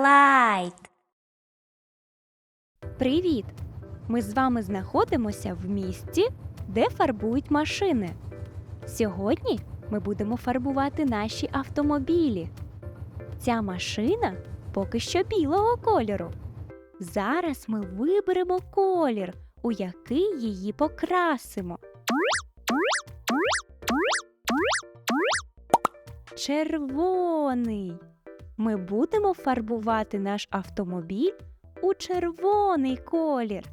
Light. Привіт! Ми з вами знаходимося в місті, де фарбують машини. Сьогодні ми будемо фарбувати наші автомобілі. Ця машина поки що білого кольору. Зараз ми виберемо колір, у який її покрасимо. Червоний. Ми будемо фарбувати наш автомобіль у червоний колір.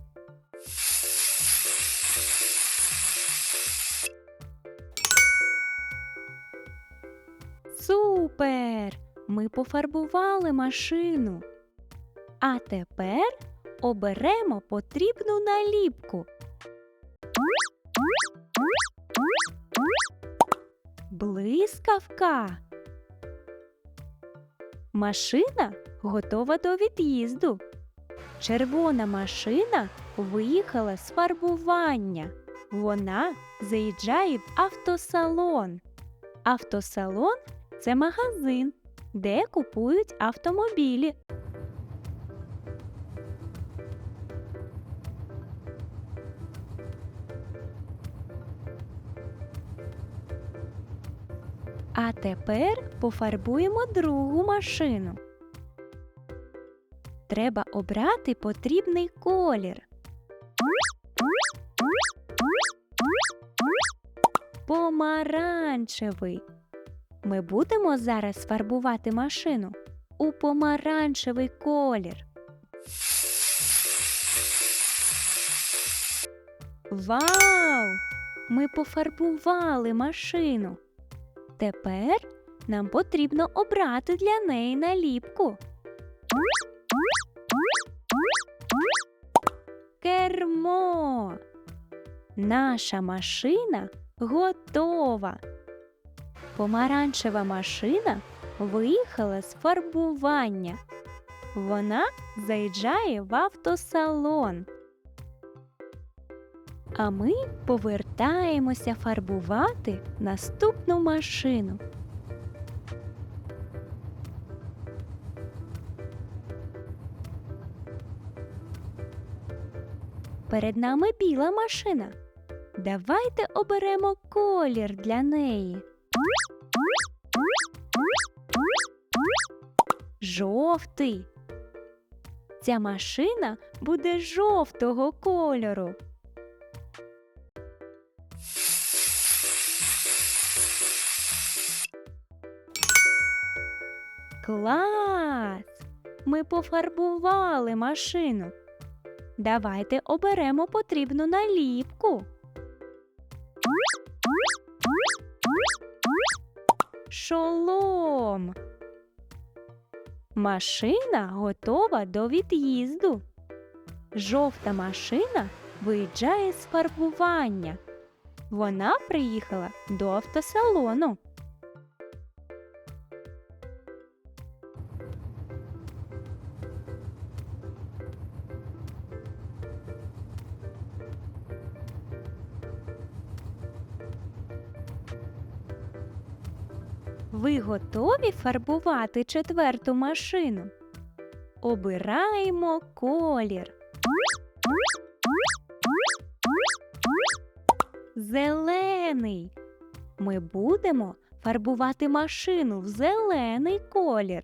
Супер! Ми пофарбували машину. А тепер оберемо потрібну наліпку. Блискавка. Машина готова до від'їзду. Червона машина виїхала з фарбування. Вона заїжджає в автосалон. Автосалон це магазин, де купують автомобілі. А тепер пофарбуємо другу машину. Треба обрати потрібний колір. Помаранчевий. Ми будемо зараз фарбувати машину у помаранчевий колір. Вау! Ми пофарбували машину. Тепер нам потрібно обрати для неї наліпку. Кермо. Наша машина готова. Помаранчева машина виїхала з фарбування. Вона заїжджає в автосалон. А ми повертаємося фарбувати наступну машину. Перед нами біла машина. Давайте оберемо колір для неї. Жовтий. Ця машина буде жовтого кольору. Клас! Ми пофарбували машину. Давайте оберемо потрібну наліпку. Шолом. Машина готова до від'їзду. Жовта машина виїжджає з фарбування. Вона приїхала до автосалону. Ви готові фарбувати четверту машину? Обираємо колір. Зелений. Ми будемо фарбувати машину в зелений колір.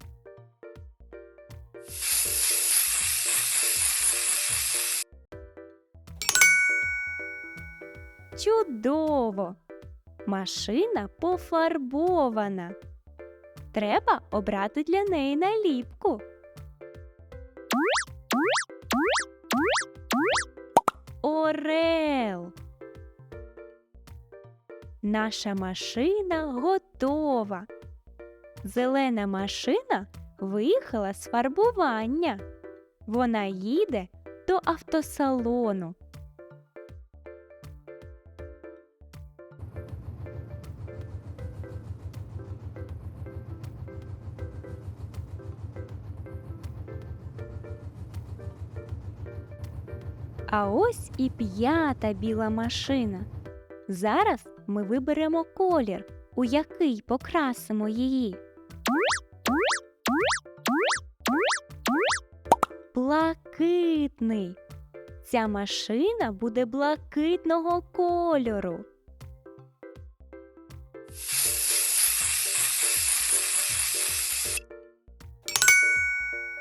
Чудово! Машина пофарбована. Треба обрати для неї наліпку. Орел. Наша машина готова. Зелена машина виїхала з фарбування. Вона їде до автосалону. А ось і п'ята біла машина. Зараз ми виберемо колір, у який покрасимо її. блакитний. Ця машина буде блакитного кольору.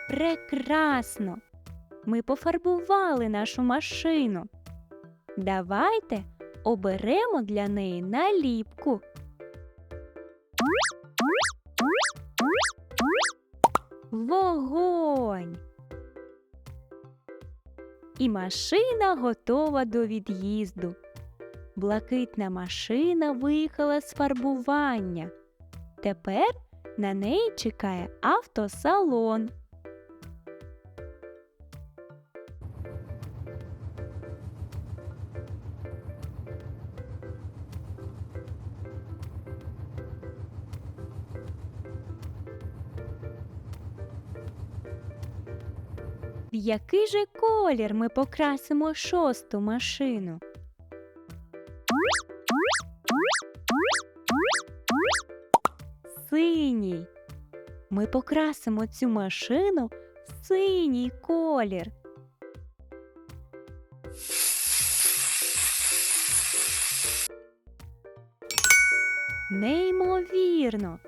Прекрасно! Ми пофарбували нашу машину. Давайте оберемо для неї наліпку. Вогонь! І машина готова до від'їзду. Блакитна машина виїхала з фарбування. Тепер на неї чекає автосалон. В який же колір ми покрасимо шосту машину? Синій. Ми покрасимо цю машину в синій колір. Неймовірно.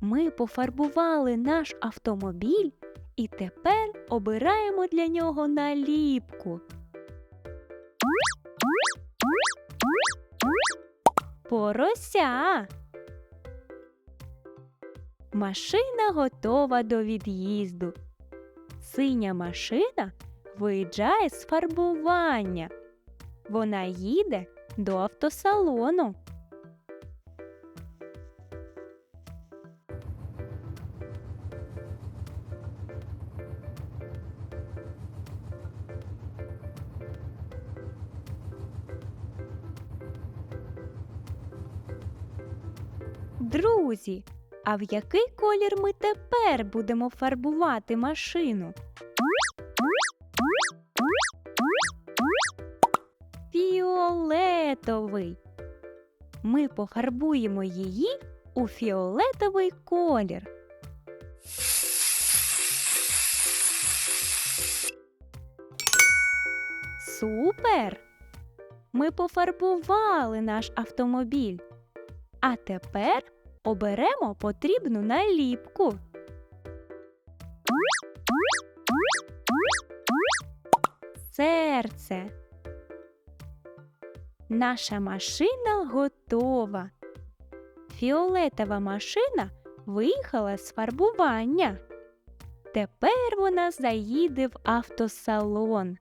Ми пофарбували наш автомобіль і тепер обираємо для нього наліпку. Порося. Машина готова до від'їзду. Синя машина виїжджає з фарбування. Вона їде до автосалону. Друзі, а в який колір ми тепер будемо фарбувати машину? Фіолетовий. Ми пофарбуємо її у фіолетовий колір. Супер! Ми пофарбували наш автомобіль. А тепер оберемо потрібну наліпку. Серце. Наша машина готова. Фіолетова машина виїхала з фарбування. Тепер вона заїде в автосалон.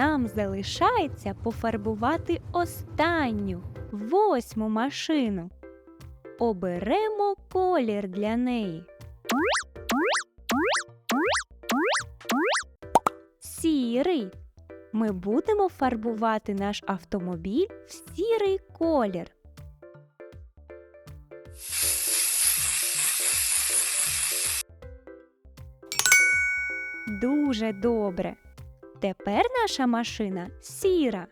Нам залишається пофарбувати останню, восьму машину. Оберемо колір для неї. Сірий. Ми будемо фарбувати наш автомобіль в сірий колір. Дуже добре. Тепер наша машина сіра.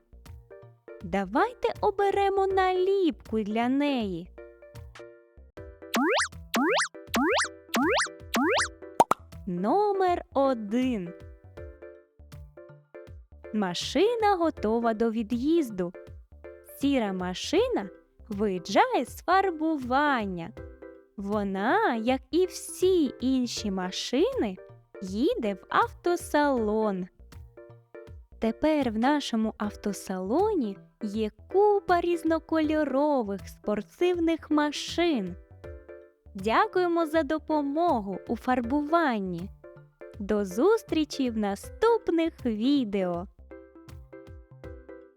Давайте оберемо наліпку для неї. Номер один. Машина готова до від'їзду. Сіра машина виїжджає з фарбування. Вона, як і всі інші машини, їде в автосалон. Тепер в нашому автосалоні є купа різнокольорових спортивних машин. Дякуємо за допомогу у фарбуванні. До зустрічі в наступних відео!